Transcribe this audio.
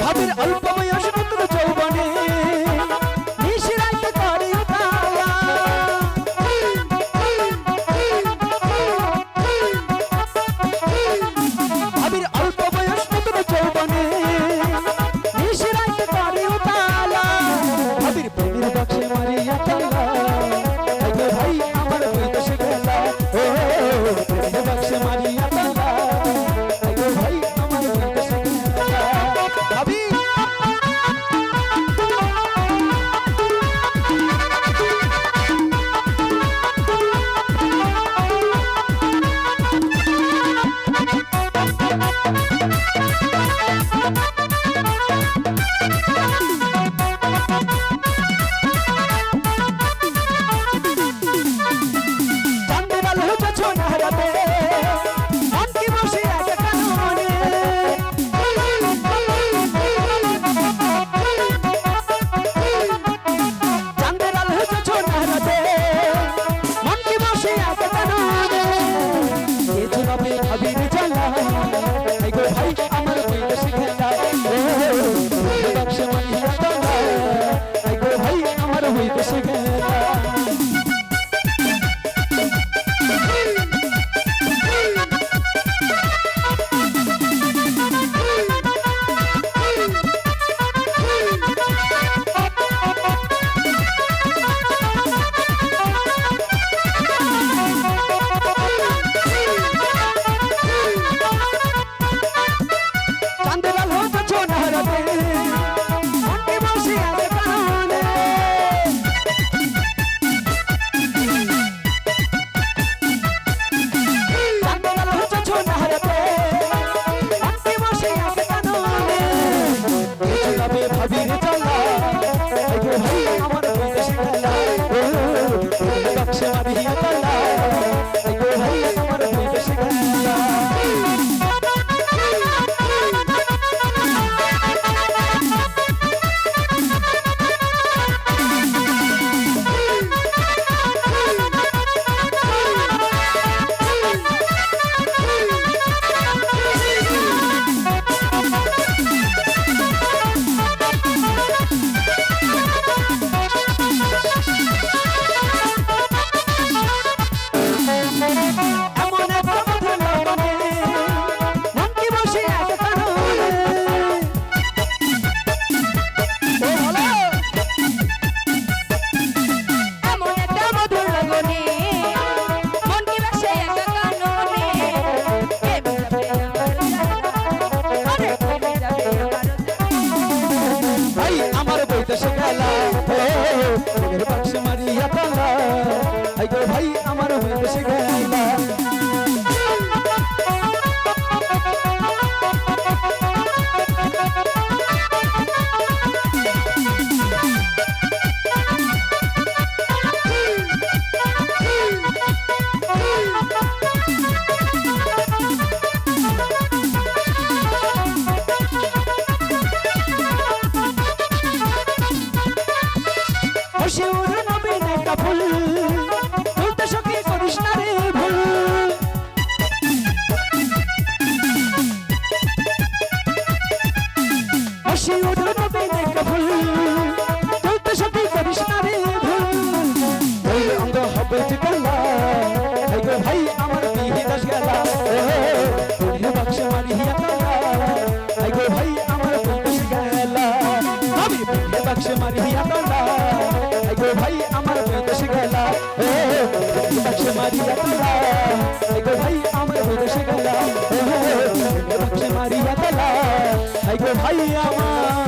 ভাবের অল্প নেকা ফুল তুলতে সখী করিস না রে ভুল। হাসি উঠল নবী নেকা ফুল তুলতে সখী করিস না রে ভুল। অঙ্গ হবে গেলা ভাই, আমার বিহি দাস গেলা। বাক্স মারিয়া ভাই, আমার বিদেশ গেলা। আমি বাক্স মারিয়া ভাই আমার বিদেশ গেলাম। মারিয়া গেলাম ভাই আমার